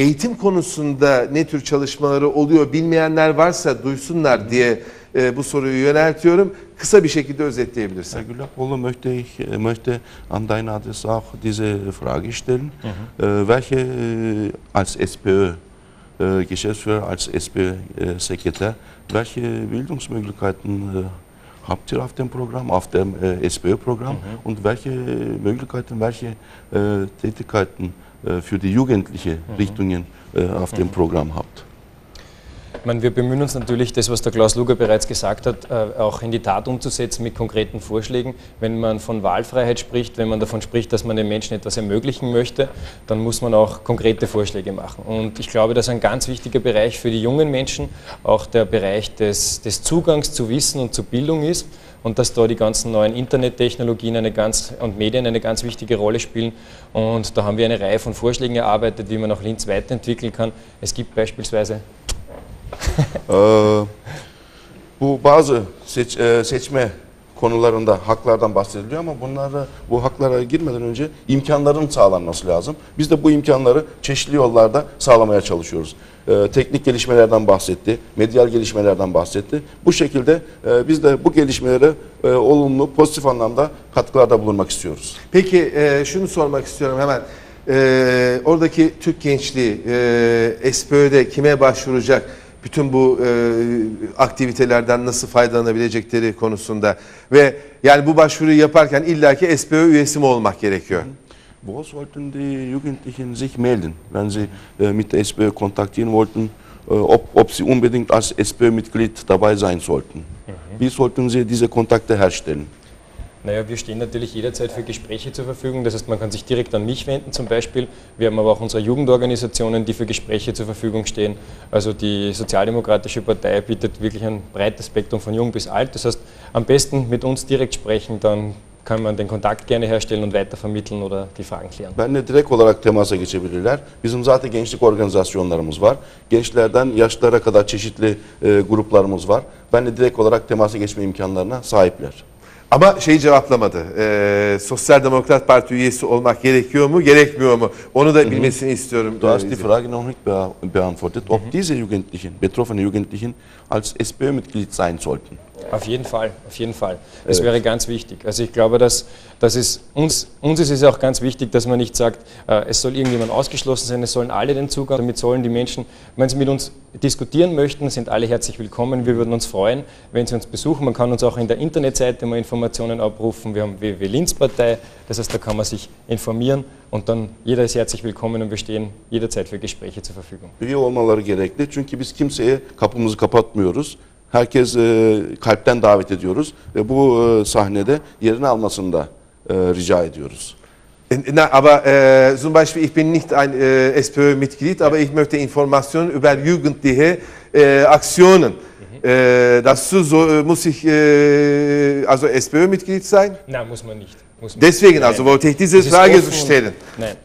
eğitim konusunda ne tür çalışmaları oluyor bilmeyenler varsa duysunlar diye e, bu soruyu yöneltiyorum. Kısa bir şekilde özetleyebilirsin. Herr Gülapoğlu, möchte ich äh, möchte an deine Adresse auch diese Frage stellen. Äh, welche äh, als SPÖ äh, Geschäftsführer, als SPÖ-Sekretär, welche Bildungsmöglichkeiten habt ihr auf dem Programm, auf dem SPÖ-Programm und welche Möglichkeiten, welche Tätigkeiten für die jugendliche Richtungen äh, auf dem Programm habt? Ich meine, wir bemühen uns natürlich, das, was der Klaus Luger bereits gesagt hat, äh, auch in die Tat umzusetzen mit konkreten Vorschlägen. Wenn man von Wahlfreiheit spricht, wenn man davon spricht, dass man den Menschen etwas ermöglichen möchte, dann muss man auch konkrete Vorschläge machen. Und ich glaube, dass ein ganz wichtiger Bereich für die jungen Menschen auch der Bereich des, des Zugangs zu Wissen und zu Bildung ist und dass da die ganzen neuen Internettechnologien eine ganz, und Medien eine ganz wichtige Rolle spielen. Und da haben wir eine Reihe von Vorschlägen erarbeitet, wie man auch Linz weiterentwickeln kann. Es gibt beispielsweise Ee, bu bazı seç- e, seçme konularında haklardan bahsediliyor ama bunlara bu haklara girmeden önce imkanların sağlanması lazım. Biz de bu imkanları çeşitli yollarda sağlamaya çalışıyoruz. Ee, teknik gelişmelerden bahsetti, medyal gelişmelerden bahsetti. Bu şekilde e, biz de bu gelişmelere e, olumlu, pozitif anlamda katkılarda bulunmak istiyoruz. Peki e, şunu sormak istiyorum hemen. E, oradaki Türk gençliği e, SPÖ'de kime başvuracak? Bütün bu e, aktivitelerden nasıl faydalanabilecekleri konusunda ve yani bu başvuruyu yaparken illaki SPÖ üyesi mi olmak gerekiyor? Wo sollten die Jugendlichen sich melden, wenn sie äh, mit der SPÖ kontaktieren wollten, äh, ob, ob sie unbedingt als SPÖ-Mitglied dabei sein sollten? Wie sollten sie diese Kontakte herstellen? Naja, wir stehen natürlich jederzeit für Gespräche zur Verfügung. Das heißt, man kann sich direkt an mich wenden zum Beispiel. Wir haben aber auch unsere Jugendorganisationen, die für Gespräche zur Verfügung stehen. Also die Sozialdemokratische Partei bietet wirklich ein breites Spektrum von jung bis alt. Das heißt, am besten mit uns direkt sprechen, dann kann man den Kontakt gerne herstellen und weitervermitteln oder die Fragen klären. Benle direkt olarak temasa geçebilirler. Bizim zaten gençlik organizasyonlarımız var. Gençlerden yaşlılara kadar çeşitli e, gruplarımız var. Benle direkt olarak temasa geçme imkanlarına sahipler. Ama şeyi cevaplamadı. E, Sosyal Demokrat Parti üyesi olmak gerekiyor mu, gerekmiyor mu? Onu da bilmesini istiyorum. Du hast e, die Frage noch nicht bea- beantwortet, ob diese Jugendlichen, betroffene Jugendlichen, als SPÖ-Mitglied sein sollten. Auf jeden Fall, auf jeden Fall. Das wäre ganz wichtig. Also ich glaube, dass, dass es uns, uns ist es auch ganz wichtig, dass man nicht sagt, äh, es soll irgendjemand ausgeschlossen sein, es sollen alle den Zugang, damit sollen die Menschen, wenn sie mit uns diskutieren möchten, sind alle herzlich willkommen. Wir würden uns freuen, wenn sie uns besuchen. Man kann uns auch in der Internetseite mal Informationen abrufen. Wir haben www Linz Partei, das heißt, da kann man sich informieren und dann jeder ist herzlich willkommen und wir stehen jederzeit für Gespräche zur Verfügung. Üye olmaları gerekli çünkü biz kimseye kapımızı kapatmıyoruz. Herkes e, kalpten davet ediyoruz ve bu e, sahnede yerini almasını da e, rica ediyoruz. Na, aber äh, zum Beispiel, ich bin nicht ein äh, SPÖ-Mitglied, aber ich möchte Informationen über jugendliche äh, Aktionen. Äh, dazu so, äh, muss ich äh, also SPÖ-Mitglied sein? Nein, muss man nicht. Muss man Deswegen nicht. also wollte ich diese Frage offen. stellen. Nein.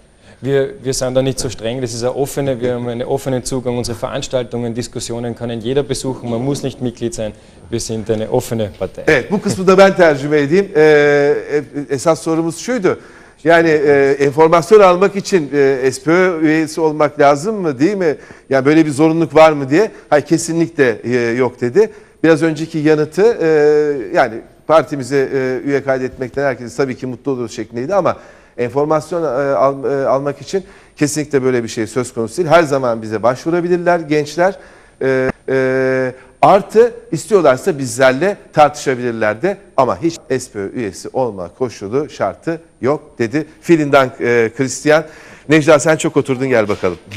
Wir, wir sind da nicht so streng, das ist eine offene, wir haben einen offenen Zugang, unsere Veranstaltungen, Diskussionen kann jeder besuchen, man muss nicht Mitglied sein, wir sind eine offene Partei. Evet bu kısmı da ben tercüme edeyim. Ee, e- esas sorumuz şuydu. Yani e, enformasyon almak için e, SPÖ üyesi olmak lazım mı değil mi? Yani böyle bir zorunluluk var mı diye. Hayır kesinlikle e, yok dedi. Biraz önceki yanıtı e, yani partimize e, üye kaydetmekten herkes tabii ki mutlu olur şeklindeydi ama enformasyon e, e, almak için kesinlikle böyle bir şey söz konusu değil. Her zaman bize başvurabilirler gençler. E, artı istiyorlarsa bizlerle tartışabilirler de ama hiç SPÖ üyesi olma koşulu şartı yok dedi. E, Christian. Necla sen çok oturdun gel bakalım.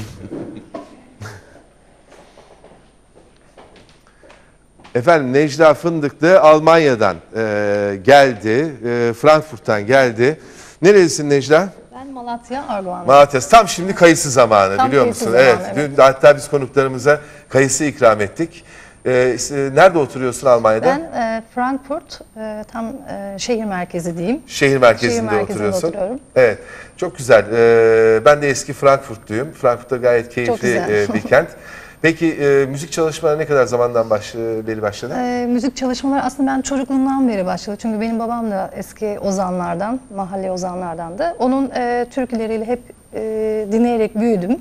Efendim Necla Fındıklı Almanya'dan e, geldi. E, Frankfurt'tan geldi. Nerelisin Necla? Ben Malatya Arguvan. Malatya. Tam şimdi kayısı zamanı Tam biliyor kayısı musun? zamanı, evet. evet. Dün hatta biz konuklarımıza kayısı ikram ettik. Ee, işte nerede oturuyorsun Almanya'da? Ben e, Frankfurt e, tam e, şehir merkezi diyeyim. Şehir merkezinde, Şehir merkezinde oturuyorsun. oturuyorum. Evet. Çok güzel. Ee, ben de eski Frankfurtluyum. Frankfurt'ta gayet keyifli güzel. e, bir kent. Peki e, müzik çalışmaları ne kadar zamandan baş, e, beri başladı? E, müzik çalışmaları aslında ben çocukluğumdan beri başladı. Çünkü benim babam da eski ozanlardan, mahalle ozanlardandı. Onun e, türküleriyle hep e, dinleyerek büyüdüm.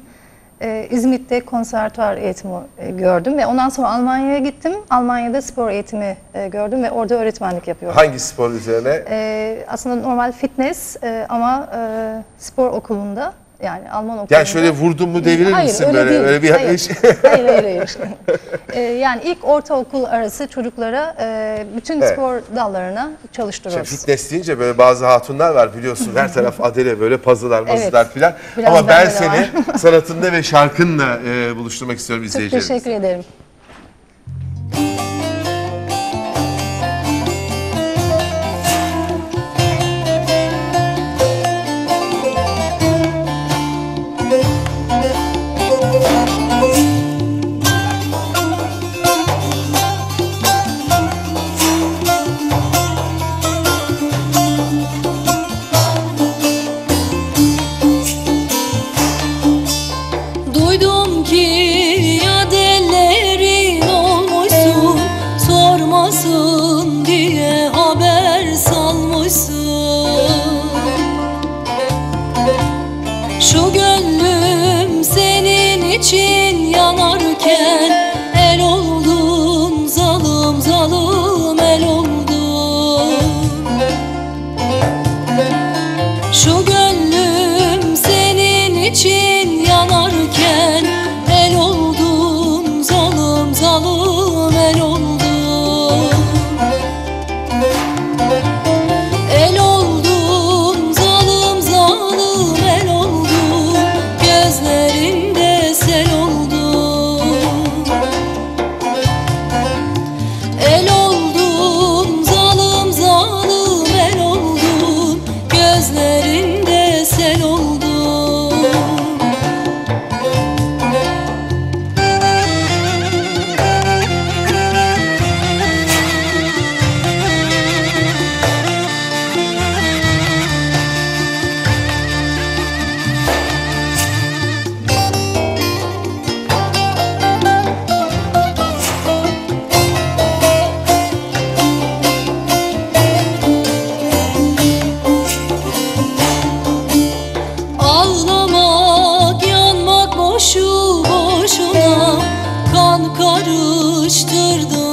E, İzmit'te konservatuar eğitimi e, gördüm ve ondan sonra Almanya'ya gittim. Almanya'da spor eğitimi e, gördüm ve orada öğretmenlik yapıyorum. Hangi spor üzerine? E, aslında normal fitness e, ama e, spor okulunda yani Alman okulunda. Yani şöyle vurdun mu devirir hayır, misin öyle böyle? Değil. Öyle bir hayır. Şey. hayır, hayır, hayır. Ee, yani ilk ortaokul arası çocuklara e, bütün evet. spor dallarına çalıştırıyoruz. Şimdi fitness deyince böyle bazı hatunlar var biliyorsun. Her taraf adele böyle pazılar, mazılar evet. filan. Ama ben seni sanatında ve şarkınla e, buluşturmak istiyorum izleyicilerimize. Çok teşekkür ederim. que karıştırdım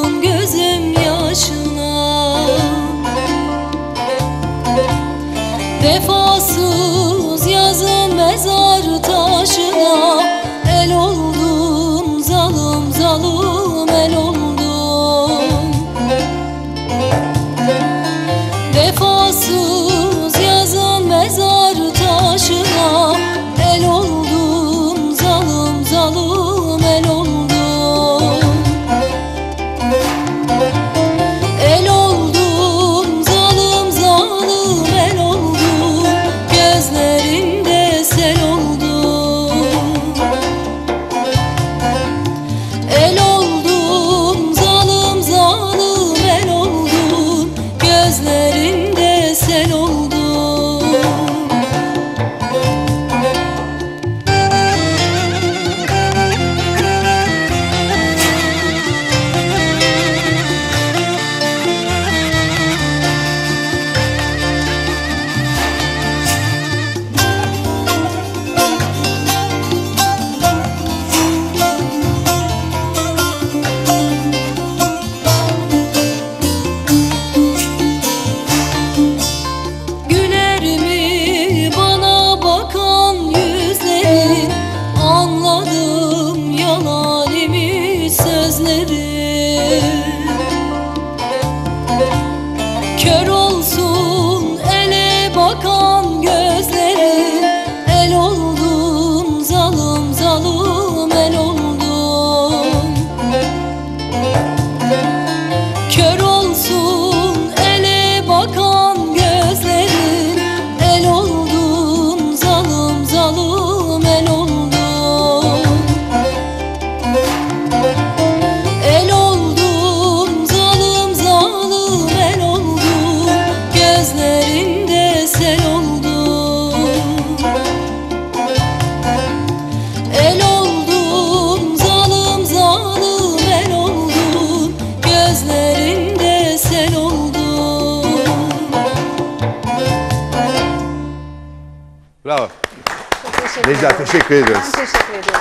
Grazie, c'è credo.